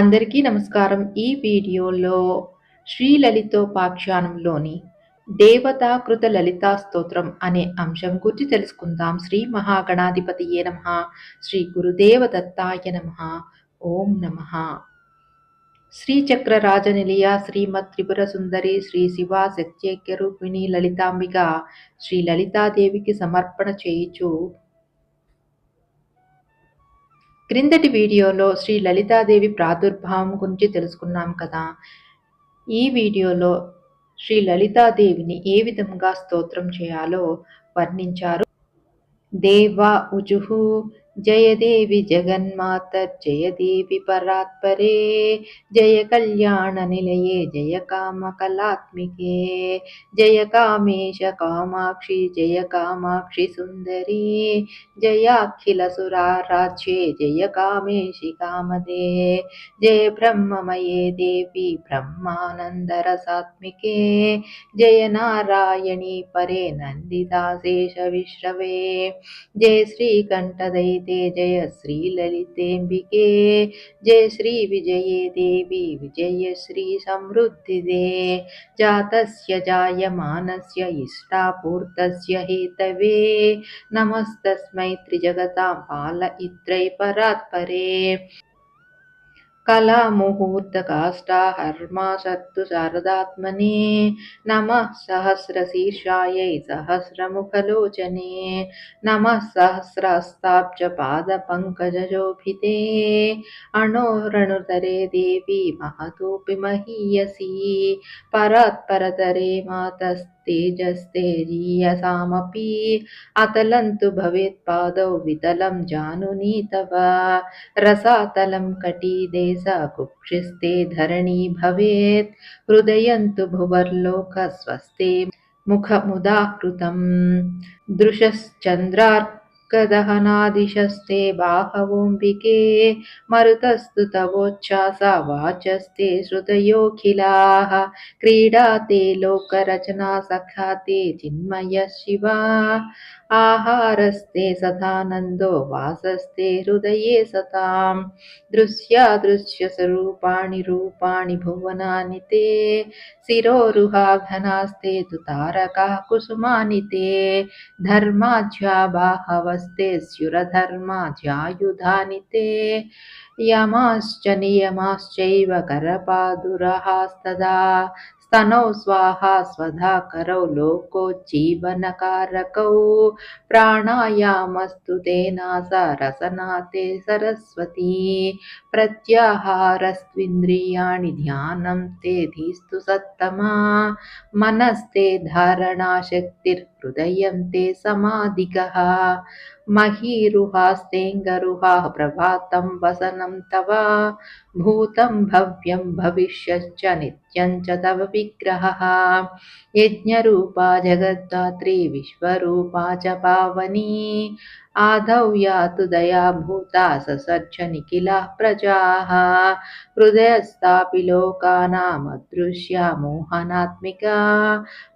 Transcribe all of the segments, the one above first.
అందరికీ నమస్కారం. ఈ వీడియోలో శ్రీ లలితోపాఖ్యానంలోని దేవతాకృత లలితా స్తోత్రం అనే అంశం గురించి తెలుసుకుందాం. శ్రీ మహాగణాధిపతియే నమ? శ్రీ గురుదేవ దత్తాయ నమ? ఓం నమ. శ్రీచక్ర రాజనిలియ శ్రీమత్ త్రిపుర సుందరి శ్రీ శివ సత్యైక్య రూపిణి లలితాంబిక శ్రీ లలితాదేవికి సమర్పణ చేయుచు క్రిందటి వీడియోలో శ్రీ లలితాదేవి ప్రాదుర్భావం గురించి తెలుసుకున్నాం కదా. ఈ వీడియోలో శ్రీ లలితాదేవిని ఏ విధంగా స్తోత్రం చేయాలో వర్ణించారు. దేవా ఉజుహు జయదేవి జగన్మాత జయదేవి పరాత్పరే జయ కళ్యాణ నిలయే జయ కామ కళాత్మికే జయ కామేశ కామాక్షి జయ కామాక్షి సుందరి జయాఖిల సురారాధ్యే జయ కామేశి కామదే జయ బ్రహ్మమయే దేవి బ్రహ్మానందరసాత్మికే జయ నారాయణి పరే నందిదాశేష విశ్రవే జయ శ్రీకంఠదై ललिते जय श्री ललितेऽम्बिके जय श्री विजये देवी विजय श्री समृद्धिदे जातस्य जायमानस्य इष्टापूर्तस्य हेतवे नमस्तस्मै त्रिजगतां पालयित्रै परात्परे कलामुहूर्तकाष्ठाहर्माशत्तु शारदात्मने नमः सहस्रशीर्षायै सहस्रमुखलोचने नमः सहस्रस्ताब्ज पादपङ्कजशोभिते अणोरणुतरे देवी महतोऽपि महीयसी परात्परतरे मातस् तेजस्तेजीयसामपि अतलन्तु भवेत्पादौ वितलं जानुनी तव रसातलं कटीदेश कुक्षिस्ते धरणी भवेत्। हृदयन्तु भुवर्लोकस्वस्ते मुखमुदाकृतं दृशश्चन्द्रार्क दहनादिशस्ते बाहवोऽम्बिके मरुतस्तु तवोच्छ्वासा वाचस्ते श्रुतयोऽखिलाः क्रीडा ते लोकरचना सखा ते चिन्मय शिवा आहारस्ते सदानन्दो वासस्ते हृदये सतां दृश्यादृश्यस्वरूपाणि रूपाणि भुवनानि ते शिरोरुहाघनास्ते तु तारकाः कुसुमानि ते धर्माज्या बाहवस्ते स्युरधर्माज्यायुधानि ते यमाश्च नियमाश्चैव करपादुरहास्तदा स्तनौ स्वाहा स्वधा करौ लोकोज्जीवनकारकौ प्राणायामस्तु तेनासा रसनाते सरस्वती प्रत्याहारस्त्विन्द्रियाणि ध्यानं ते धीस्तु सत्तमा मनस्ते धारणाशक्तिर्हृदयं ते समाधिकः प्रभातं वसनं तव। भूतं भव्यं भविष्यश्च नित्यं च तव विग्रहः। यज्ञरूपा, जगद्धात्री, विश्वरूपा च पावनी। आदौ यातु दयाभूता ससर्ज निखिलाः प्रजाः हृदयस्थापि लोकानामदृश्या मोहनात्मिका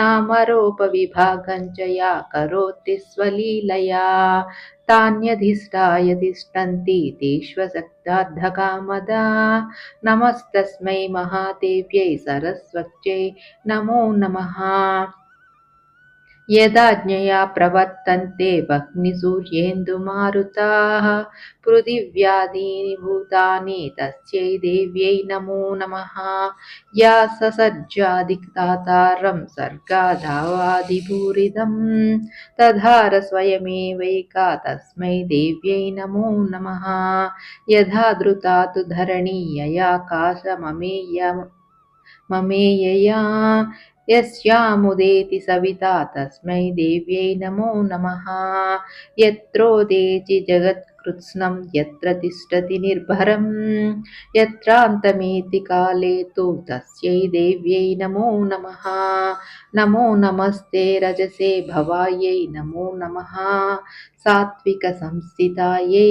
नामरोपविभागं च या करोति स्वलीलया तान्यधिष्ठाय तिष्ठन्ति तेष्वशक्तार्धकामदा नमस्तस्मै महादेव्यै सरस्वत्यै नमो नमः यदाज्ञया प्रवर्तन्ते वह्निसूर्येन्दुमारुताः पृथिव्यादीनि भूतानि तस्यै देव्यै नमो नमः या ससज्जादितातारं सर्गाधावादिभूरिदं तधार स्वयमेवैका तस्मै देव्यै नमो नमः यथा धृता तु धरणी ययाकाशममेय ममेयया यस्यामुदेति सविता तस्मै देव्यै नमो नमः यत्रोदेति जगत्कृत्स्नं यत्र तिष्ठति निर्भरं यत्रान्तमेति काले तु तस्यै देव्यै नमो नमः नमो नमस्ते रजसे भवायै नमो नमः सात्विकसंस्थितायै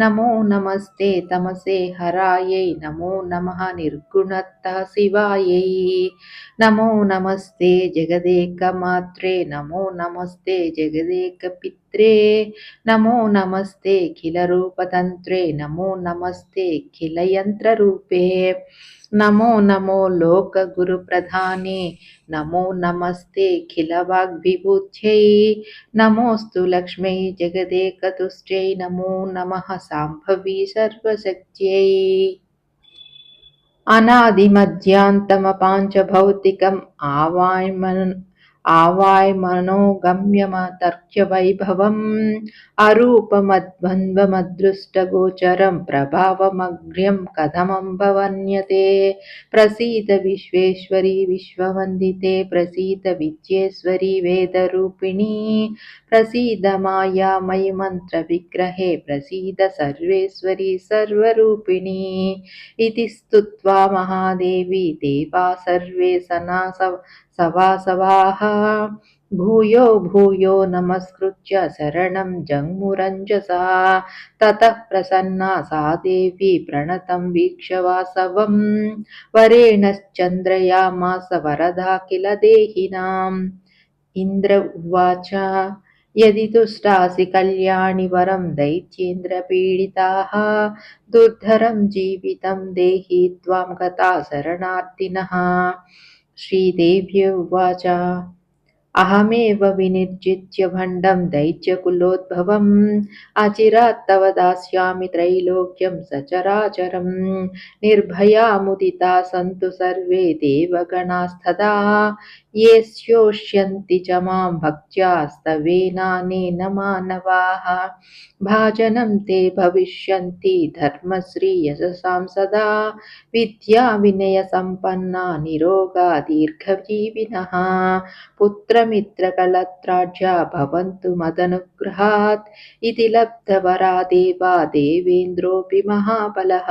नमो नमस्ते तमसे हरायै नमो नमः निर्गुणतः शिवायै नमो नमस्ते जगदेकमात्रे नमो नमस्ते जगदेकपित्रे నమో నమో లోక గురు ప్రధానే నమో నమస్తే ఖిల వాగ్విభూత్యై నమోస్తు లక్ష్మై జగదేకతుష్టై నమో నమ సాంభవి సర్వశక్త్యై. అనాది మధ్యాంతమ పాంచభౌతికం ఆవాయమన్ ఆవాయ్ మనోగమ్యమతర్క్యవైభవం అరూపమద్వంద్వమదృష్టగోచరం ప్రభావమగ్ర్యం కథమం భవన్యతే ప్రసీత విశ్వేశ్వరి విశ్వవందితే ప్రసీత విద్యేశ్వరి వేదరూపిణి ప్రసీద మాయామయి మంత్రవిగ్రహే ప్రసీద సర్వేశ్వరి సర్వరూపిణి. ఇది స్తుత్వా మహాదేవి దేవా సర్వే సనా सवासवाः भूयो भूयो, नमस्कृत्य शरणं जङ्मुरञ्जसा। ततः प्रसन्ना सा देवी प्रणतं वीक्ष्य वासवं वरेणश्चन्द्रयामास वरदा किल देहिनाम्? इन्द्र उवाच, यदि तुष्टासि कल्याणि वरं दैत्येन्द्रपीडिताः, दुर्धरं जीवितं देहि त्वां गता शरणार्थिनः। श्रीदेव्य उवाच अहमेव विनिर्जित्य भण्डं दैत्यकुलोद्भवम्। अचिरात् तव दास्यामि त्रैलोक्यं सचराचरं निर्भया मुदिता सन्तु सर्वे देवगणास्तदा। ये स्योष्यन्ति च माँ भक्त्यास्तवेनानेन मानवाः। भाजनं ते भविष्यन्ति धर्मश्रीयशसां सदा। विद्याविनयसम्पन्ना निरोगा दीर्घजीविनः। पुत्रमित्रकलत्राढ्या भवन्तु मदनुग्रहात् इति लब्धवरा देवा देवेन्द्रोऽपि महाबलः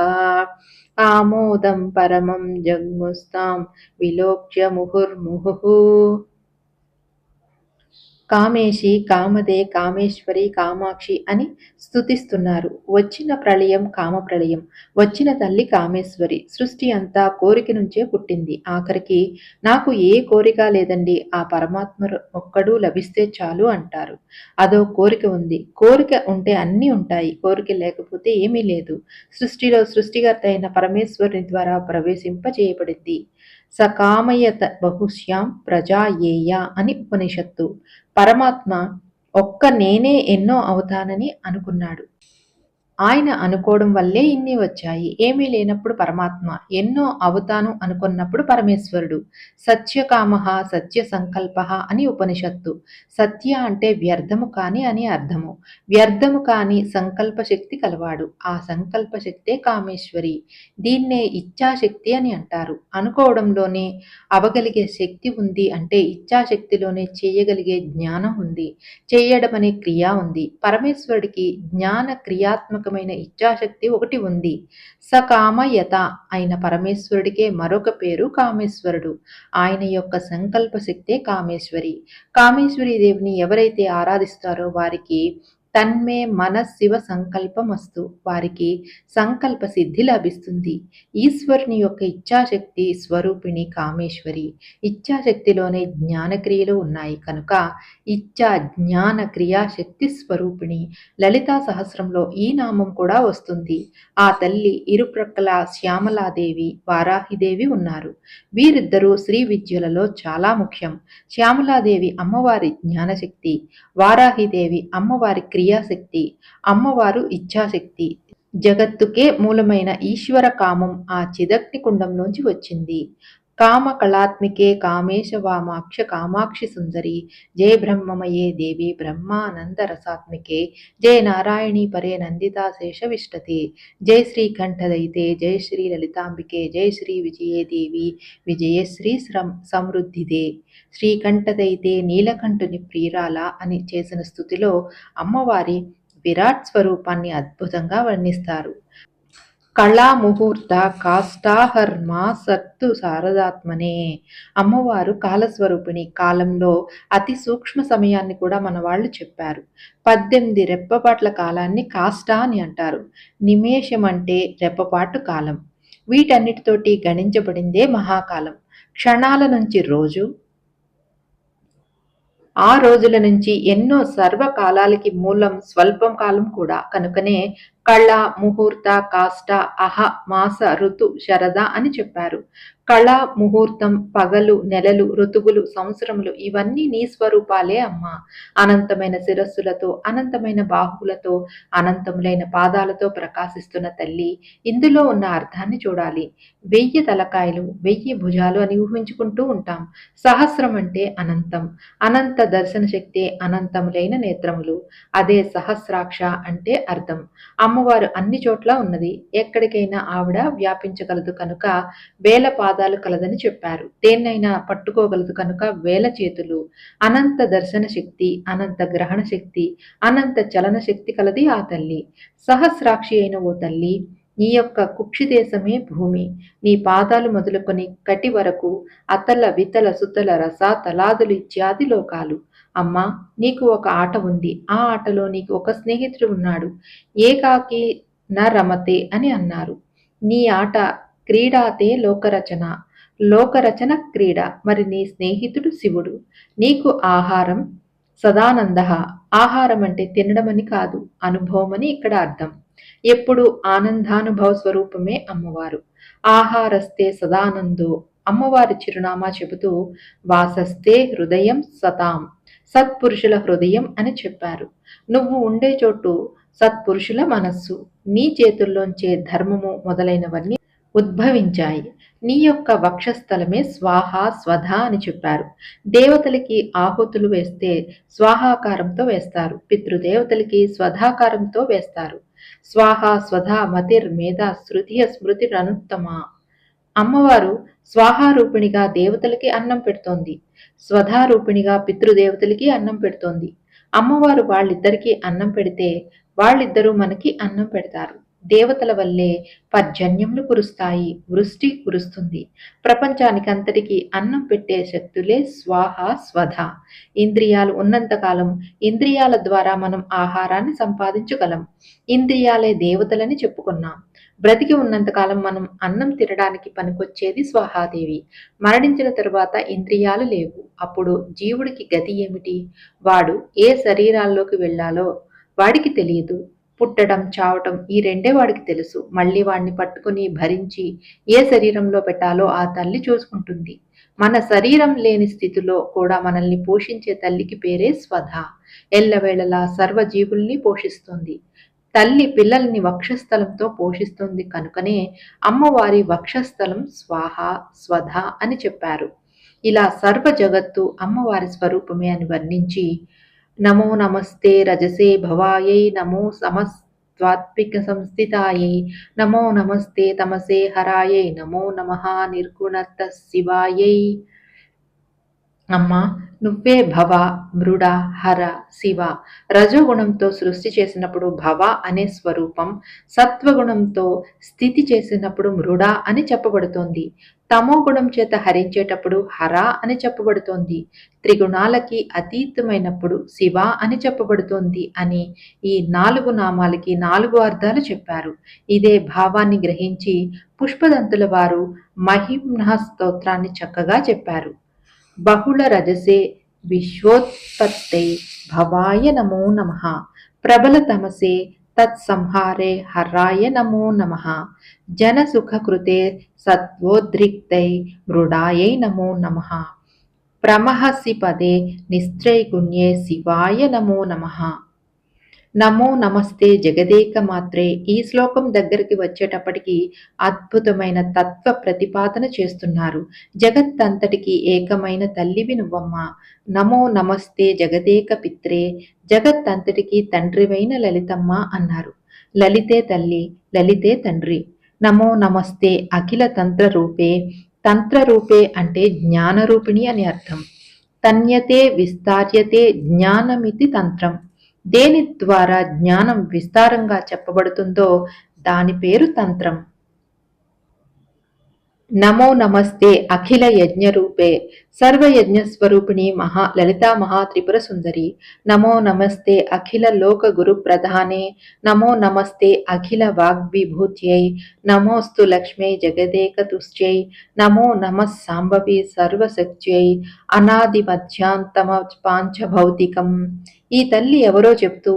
आमोदं परमं जग्मुस्तां विलोक्य मुहुर्मुहुः కామేశి కామదే కామేశ్వరి కామాక్షి అని స్థుతిస్తున్నారు వచ్చిన ప్రళయం కామ ప్రళయం వచ్చిన తల్లి కామేశ్వరి. సృష్టి అంతా కోరిక నుంచే పుట్టింది. ఆఖరికి నాకు ఏ కోరిక లేదండి. ఆ పరమాత్మ ఒక్కడూ లభిస్తే చాలు అంటారు. అదో కోరిక ఉంది. కోరిక ఉంటే అన్నీ ఉంటాయి. కోరిక లేకపోతే ఏమీ లేదు. సృష్టిలో సృష్టికర్త అయిన పరమేశ్వరుని ద్వారా ప్రవేశింపజేయబడింది. సకామయత బహుశ్యాం ప్రజాయేయ అని ఉపనిషత్తు. పరమాత్మ ఒక్క నేనే ఎన్నో అవుతానని అనుకున్నాడు. ఆయన అనుకోవడం వల్లే ఇన్ని వచ్చాయి. ఏమీ లేనప్పుడు పరమాత్మ ఎన్నో అవుతాను అనుకున్నప్పుడు పరమేశ్వరుడు. సత్యకామ సత్య సంకల్ప అని ఉపనిషత్తు. సత్య అంటే వ్యర్థము కాని అని అర్థము. వ్యర్థము కాని సంకల్ప శక్తి కలవాడు. ఆ సంకల్ప శక్తే కామేశ్వరి. దీన్నే ఇచ్ఛాశక్తి అని అంటారు. అనుకోవడంలోనే అవగలిగే శక్తి ఉంది అంటే ఇచ్ఛాశక్తిలోనే చేయగలిగే జ్ఞానం ఉంది. చేయడం అనే క్రియ ఉంది. పరమేశ్వరుడికి జ్ఞాన క్రియాత్మక రకమైన ఇచ్ఛాశక్తి ఒకటి ఉంది. సకామయత అయిన పరమేశ్వరుడికే మరొక పేరు కామేశ్వరుడు. ఆయన యొక్క సంకల్ప శక్తే కామేశ్వరి. కామేశ్వరి దేవిని ఎవరైతే ఆరాధిస్తారో వారికి తన్మే మన శివ సంకల్పమస్తు. వారికి సంకల్ప సిద్ధి లభిస్తుంది. ఈశ్వరుని యొక్క ఇచ్ఛాశక్తి స్వరూపిణి కామేశ్వరి. ఇచ్ఛాశక్తిలోనే జ్ఞానక్రియలు ఉన్నాయి. కనుక ఇచ్ఛా జ్ఞాన క్రియాశక్తి స్వరూపిణి లలితా సహస్రంలో ఈ నామం కూడా వస్తుంది. ఆ తల్లి ఇరుప్రక్కల శ్యామలాదేవి వారాహిదేవి ఉన్నారు. వీరిద్దరూ శ్రీ విద్యులలో చాలా ముఖ్యం. శ్యామలాదేవి అమ్మవారి జ్ఞానశక్తి వారాహిదేవి అమ్మవారి క్రియాశక్తి అమ్మవారు ఇచ్ఛాశక్తి. జగత్తుకే మూలమైన ఈశ్వర కామం ఆ చిదగ్ని కుండంలోంచి వచ్చింది. కామ కళాత్మికే కామేశ వామాక్ష కామాక్షి సుందరి. జయ బ్రహ్మమయే దేవి బ్రహ్మానంద రసాత్మికే. జయ నారాయణీ పరే నందితాశేష విష్టతే. జయ శ్రీకంఠదైతే జయ శ్రీ లలితాంబికే జయ శ్రీ విజయే దేవి విజయశ్రీ సమృద్ధిదే. శ్రీకంఠదైతే నీలకంఠుని ప్రియురాల అని చేసిన స్థుతిలో అమ్మవారి విరాట్ స్వరూపాన్ని అద్భుతంగా వర్ణిస్తారు. కళా ముహూర్త కాష్టాహర్మ సత్తు శారదాత్మనే అమ్మవారు కాలస్వరూపిణి కాలంలో అతి సూక్ష్మ సమయాన్ని కూడా మన వాళ్ళు చెప్పారు. పద్దెనిమిది రెప్పపాట్ల కాలాన్ని కాష్ట అని అంటారు. నిమేషం అంటే రెప్పపాటు కాలం. వీటన్నిటితోటి గణించబడిందే మహాకాలం. క్షణాల నుంచి రోజు ఆ రోజుల నుంచి ఎన్నో సర్వకాలాలకి మూలం స్వల్పం కాలం కూడా కనుకనే కళ ముహూర్త కాష్ట అహ మాస ఋతు శరద అని చెప్పారు. కళ ముహూర్తం పగలు నెలలు ఋతువులు సంవత్సరములు ఇవన్నీ నీ స్వరూపాలే అమ్మా. అనంతమైన శిరస్సులతో అనంతమైన బాహువులతో అనంతములైన పాదాలతో ప్రకాశిస్తున్న తల్లి ఇందులో ఉన్న అర్థాన్ని చూడాలి. వెయ్యి తలకాయలు వెయ్యి భుజాలు అని ఊహించుకుంటూ ఉంటాం. సహస్రం అంటే అనంతం. అనంత దర్శన శక్తి అనంతములైన నేత్రములు. అదే సహస్రాక్ష అంటే అర్థం. అమ్మవారు అన్ని చోట్ల ఉన్నది. ఎక్కడికైనా ఆవిడ వ్యాపించగలదు కనుక వేల పాదాలు కలదని చెప్పారు. దేన్నైనా పట్టుకోగలదు కనుక వేల చేతులు. అనంత దర్శన శక్తి అనంత గ్రహణ శక్తి అనంత చలన శక్తి కలది ఆ తల్లి. సహస్రాక్షి అయిన ఓ తల్లి నీ యొక్క కుక్షి దేశమే భూమి. నీ పాదాలు మొదలుకొని కటి వరకు అతల వితల సుతల రస తలాదులు ఇత్యాది లోకాలు. అమ్మా నీకు ఒక ఆట ఉంది. ఆ ఆటలో నీకు ఒక స్నేహితుడు ఉన్నాడు. ఏకాకి న రమతే అని అన్నారు. నీ ఆట క్రీడాతే లోకరచన. లోకరచన క్రీడ. మరి నీ స్నేహితుడు శివుడు. నీకు ఆహారం సదానంద. ఆహారం అంటే తినడమని కాదు అనుభవమని ఇక్కడ అర్థం. ఎప్పుడు ఆనందానుభవ స్వరూపమే అమ్మవారు. ఆహారస్తే సదానందో. అమ్మవారి చిరునామా చెబుతూ వాసస్తే హృదయం సతాం. సత్పురుషుల హృదయం అని చెప్పారు. నువ్వు ఉండే చోటు సత్పురుషుల మనస్సు. నీ చేతుల్లోంచే ధర్మము మొదలైనవన్నీ ఉద్భవించాయి. నీ యొక్క వక్షస్థలమే స్వాహ స్వధ అని చెప్పారు. దేవతలకి ఆహుతులు వేస్తే స్వాహాకారంతో వేస్తారు. పితృదేవతలకి స్వధాకారంతో వేస్తారు. స్వాహ స్వధ మతిర్ మేధ శృతియ స్మృతి రనుత్తమా అమ్మవారు స్వాహారూపిణిగా దేవతలకి అన్నం పెడుతోంది. స్వధారూపిణిగా పితృదేవతలకి అన్నం పెడుతోంది. అమ్మవారు వాళ్ళిద్దరికీ అన్నం పెడితే వాళ్ళిద్దరూ మనకి అన్నం పెడతారు. దేవతల వల్లే పర్జన్యములు కురుస్తాయి వృష్టి కురుస్తుంది. ప్రపంచానికి అంతటికి అన్నం పెట్టే శక్తులే స్వాహ స్వధ. ఇంద్రియాలు ఉన్నంతకాలం ఇంద్రియాల ద్వారా మనం ఆహారాన్ని సంపాదించగలం. ఇంద్రియాలే దేవతలని చెప్పుకున్నాం. బ్రతికి ఉన్నంతకాలం మనం అన్నం తినడానికి పనికొచ్చేది స్వాహాదేవి. మరణించిన తరువాత ఇంద్రియాలు లేవు. అప్పుడు జీవుడికి గతి ఏమిటి? వాడు ఏ శరీరాల్లోకి వెళ్ళాలో వాడికి తెలియదు. పుట్టడం చావటం ఈ రెండే వాడికి తెలుసు. మళ్ళీ వాడిని పట్టుకుని భరించి ఏ శరీరంలో పెట్టాలో ఆ తల్లి చూసుకుంటుంది. మన శరీరం లేని స్థితిలో కూడా మనల్ని పోషించే తల్లికి పేరే స్వధ. ఎల్లవేళలా సర్వజీవుల్ని పోషిస్తుంది. తల్లి పిల్లల్ని వక్షస్థలంతో పోషిస్తుంది కనుకనే అమ్మవారి వక్షస్థలం స్వాహ స్వధ అని చెప్పారు. ఇలా సర్వ జగత్తు అమ్మవారి స్వరూపమే అని వర్ణించి నమో నమస్తే రజసే భవాయై నమో సమస్వాత్మిక సంస్థితాయై నమో నమస్తే తమసే హరాయై నమో నమ నిర్గుణత శివాయై. అమ్మ నువ్వే భవ మృడ హర శివ. రజోగుణంతో సృష్టి చేసినప్పుడు భవ అనే స్వరూపం సత్వగుణంతో స్థితి చేసినప్పుడు మృడ అని చెప్పబడుతోంది. తమో గుణం చేత హరించేటప్పుడు హర అని చెప్పబడుతోంది. త్రిగుణాలకి అతీతమైనప్పుడు శివ అని చెప్పబడుతోంది అని ఈ నాలుగు నామాలకి నాలుగు అర్థాలు చెప్పారు. ఇదే భావాన్ని గ్రహించి పుష్పదంతుల వారు మహిమ్న స్తోత్రాన్ని చక్కగా చెప్పారు. బహుళ రజసే విశ్వోత్పత్తే భవాయ నమో నమ. ప్రబల తమసే తత్సంహారే హర్రాయ నమో నమ. జనసుఖకృతే సత్వోద్రిక్తై మృడాయై నమో నమ. ప్రమహసి పదే నిస్త్రైగుణ్యే శివాయ నమో నమ. నమో నమస్తే జగదేక మాత్రే. ఈ శ్లోకం దగ్గరికి వచ్చేటప్పటికి అద్భుతమైన తత్వ ప్రతిపాదన చేస్తున్నారు. జగత్తంతటికి ఏకమైన తల్లివి నువ్వమ్మ. నమో నమస్తే జగదేక పిత్రే. జగత్తంతటికి తండ్రివైన లలితమ్మ అన్నారు. లలితే తల్లి లలితే తండ్రి. నమో నమస్తే అఖిల తంత్ర రూపే. తంత్ర రూపే అంటే జ్ఞానరూపిణి అని అర్థం. తన్యతే విస్తార్యతే జ్ఞానమితి తంత్రం. దేని ద్వారా జ్ఞానం విస్తారంగా చెప్పబడుతుందో దాని పేరు తంత్రం. నమో నమస్తే అఖిల యజ్ఞరూపే సర్వయజ్ఞస్వరూపిణి మహా లలితా మహాత్రిపుర సుందరి. నమో నమస్తే అఖిల లోక గురు ప్రధానే. నమో నమస్తే అఖిల వాగ్విభూత్యై. నమోస్తు లక్ష్మీ జగదేకతుశ్చై నమో నమ సాంబవి సర్వశక్త్యై అనాది మధ్యాంతమ పాంచభౌతికం ఈ తల్లి ఎవరో చెప్తూ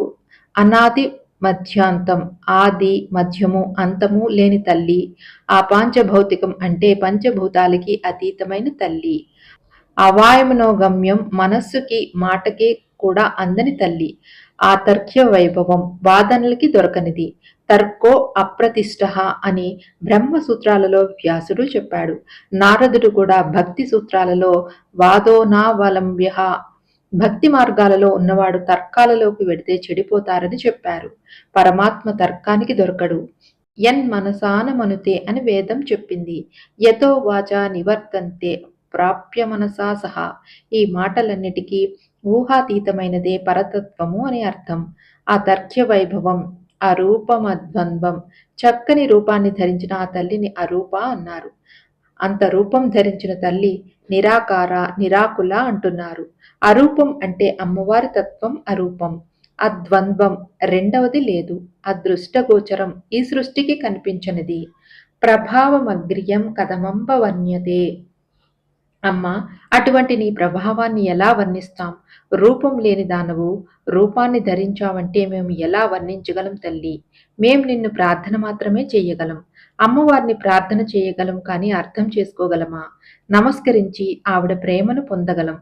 అనాది మధ్యాంతం ఆది మధ్యము అంతము లేని తల్లి. ఆ పాంచభౌతికం అంటే పంచభూతాలకి అతీతమైన తల్లి. అవాయమనోగమ్యం మనస్సుకి మాటకి కూడా అందని తల్లి. ఆ తర్క్య వైభవం వాదనలకి దొరకనిది. తర్కో అప్రతిష్ట అని బ్రహ్మ సూత్రాలలో వ్యాసుడు చెప్పాడు. నారదుడు కూడా భక్తి సూత్రాలలో వాదోనావలంబ్య భక్తి మార్గాలలో ఉన్నవాడు తర్కాలలోకి వెడితే చెడిపోతారని చెప్పారు. పరమాత్మ తర్కానికి దొరకడు. ఎన్ మనసాన మనుతే అని వేదం చెప్పింది. యతో వాచ నివర్తంతే ప్రాప్య మనసా సహా. ఈ మాటలన్నిటికీ ఊహాతీతమైనదే పరతత్వము అని అర్థం. ఆ తర్క్య వైభవం అరూపమద్వంద్వం చక్కని రూపాన్ని ధరించిన ఆ తల్లిని అరూప అన్నారు. అంత రూపం ధరించిన తల్లి నిరాకార నిరాకుల అంటున్నారు. అరూపం అంటే అమ్మవారి తత్వం అరూపం. అద్వంద్వం రెండవది లేదు. అదృష్టగోచరం ఈ సృష్టికి కనిపించనిది. ప్రభావమగ్రియం కథమంబ వర్ణ్యతే అమ్మ అటువంటి నీ ప్రభావాన్ని ఎలా వర్ణిస్తాం? రూపం లేని దానవు రూపాన్ని ధరించావంటే మేము ఎలా వర్ణించగలం తల్లి? మేం నిన్ను ప్రార్థన మాత్రమే చేయగలం. అమ్మవారిని ప్రార్థన చేయగలం కానీ అర్థం చేసుకోగలమా? నమస్కరించి ఆవిడ ప్రేమను పొందగలం.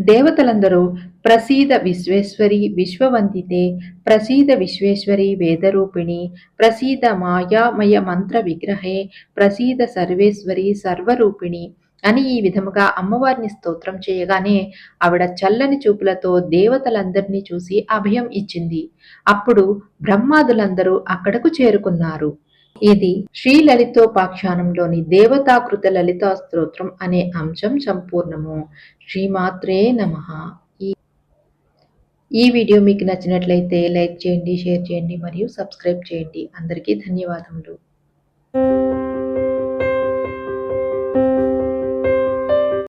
దేవతలందరూ ప్రసీద విశ్వేశ్వరి విశ్వవందితే ప్రసీద విశ్వేశ్వరి వేదరూపిణి ప్రసీద మాయామయ మంత్ర విగ్రహే ప్రసీద సర్వేశ్వరి సర్వరూపిణి అని ఈ విధముగా అమ్మవారిని స్తోత్రం చేయగానే ఆవిడ చల్లని చూపులతో దేవతలందరినీ చూసి అభయం ఇచ్చింది. అప్పుడు బ్రహ్మాదులందరూ అక్కడకు చేరుకున్నారు. ఇది శ్రీ లలితోపాఖ్యానంలోని దేవతాకృత లలితా స్తోత్రం అనే అంశం సంపూర్ణము. శ్రీమాత్రే నమ. ఈ వీడియో మీకు నచ్చినట్లయితే లైక్ చేయండి షేర్ చేయండి మరియు సబ్స్క్రైబ్ చేయండి. అందరికీ ధన్యవాదములు.